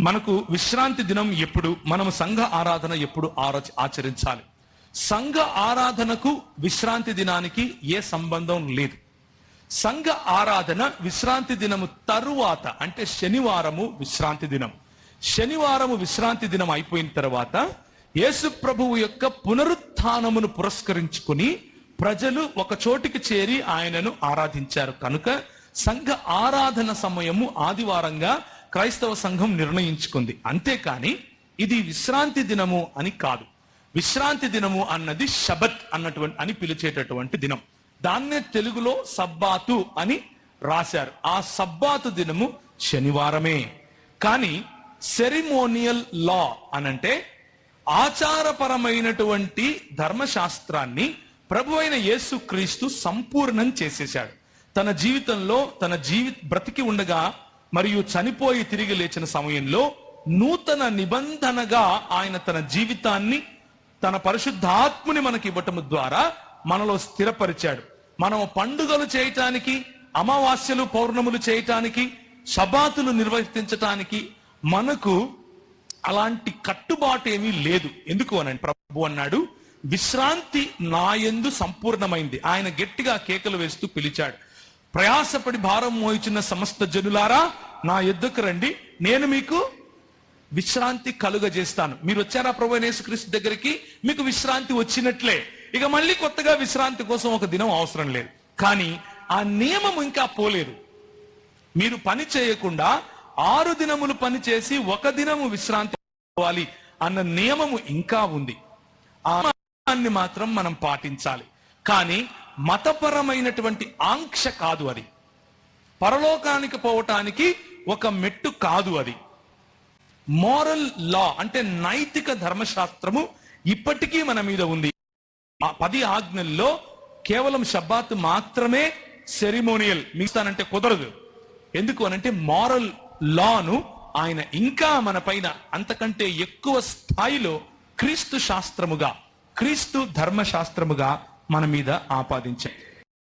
మనకు విశ్రాంతి దినం ఎప్పుడు? మనం సంఘ ఆరాధన ఎప్పుడు ఆచరించాలి? సంఘ ఆరాధనకు విశ్రాంతి దినానికి ఏ సంబంధం లేదు. సంఘ ఆరాధన విశ్రాంతి దినము తరువాత అంటే శనివారము విశ్రాంతి దినం. శనివారము విశ్రాంతి దినం అయిపోయిన తర్వాత యేసు ప్రభువు యొక్క పునరుత్నమును పురస్కరించుకుని ప్రజలు ఒక చోటికి చేరి ఆయనను ఆరాధించారు. కనుక సంఘ ఆరాధన సమయము ఆదివారంగా క్రైస్తవ సంఘం నిర్ణయించుకుంది. అంతేకాని ఇది విశ్రాంతి దినము అని కాదు. విశ్రాంతి దినము అన్నది షబత్ అన్నటువంటి అని పిలిచేటటువంటి దినం. దాన్నే తెలుగులో సబ్బాతు అని రాశారు. ఆ సబ్బాతు దినము శనివారమే. కానీ సెరిమోనియల్ లా అనంటే ఆచారపరమైనటువంటి ధర్మశాస్త్రాన్ని ప్రభు అయిన యేసుక్రీస్తు సంపూర్ణం చేసేశాడు. తన జీవితంలో తన జీవి బ్రతికి ఉండగా మరియు చనిపోయి తిరిగి లేచిన సమయంలో నూతన నిబంధనగా ఆయన తన జీవితాన్ని తన పరిశుద్ధాత్ముని మనకి ఇవ్వటం ద్వారా మనలో స్థిరపరిచాడు. మనం పండుగలు చేయటానికి అమావాస్యలు పౌర్ణములు చేయటానికి శబాతులు నిర్వర్తించటానికి మనకు అలాంటి కట్టుబాటు ఏమీ లేదు. ఎందుకు అనండి ప్రభు అన్నాడు విశ్రాంతి నాయందు సంపూర్ణమైంది. ఆయన గట్టిగా కేకలు వేస్తూ పిలిచాడు. ప్రయాసపడి భారం మోయిచున్న సమస్త జనులారా నా ఎద్దుకు రండి. నేను మీకు విశ్రాంతి కలుగజేస్తాను. మీరు వచ్చారా ప్రభు యేసుక్రీస్తు దగ్గరికి? మీకు విశ్రాంతి వచ్చినట్లే. ఇక మళ్ళీ కొత్తగా విశ్రాంతి కోసం ఒక దినం అవసరం లేదు. కానీ ఆ నియమం ఇంకా పోలేదు. మీరు పని చేయకుండా ఆరు దినములు పని చేసి ఒక దినము విశ్రాంతి పోవాలి అన్న నియమము ఇంకా ఉంది. ఆ మాత్రం మనం పాటించాలి. కానీ మతపరమైనటువంటి ఆంక్ష కాదు అది. పరలోకానికి పోవటానికి ఒక మెట్టు కాదు అది. మోరల్ లా అంటే నైతిక ధర్మశాస్త్రము ఇప్పటికీ మన మీద ఉంది. ఆ పది ఆజ్ఞల్లో కేవలం షబ్బాత్ మాత్రమే సెరిమోనియల్ మిగతానంటే కుదరదు. ఎందుకు అనంటే మారల్ లాను ఆయన ఇంకా మన పైన అంతకంటే ఎక్కువ స్థాయిలో క్రీస్తు శాస్త్రముగా క్రీస్తు ధర్మశాస్త్రముగా మన మీద ఆపాదించాయి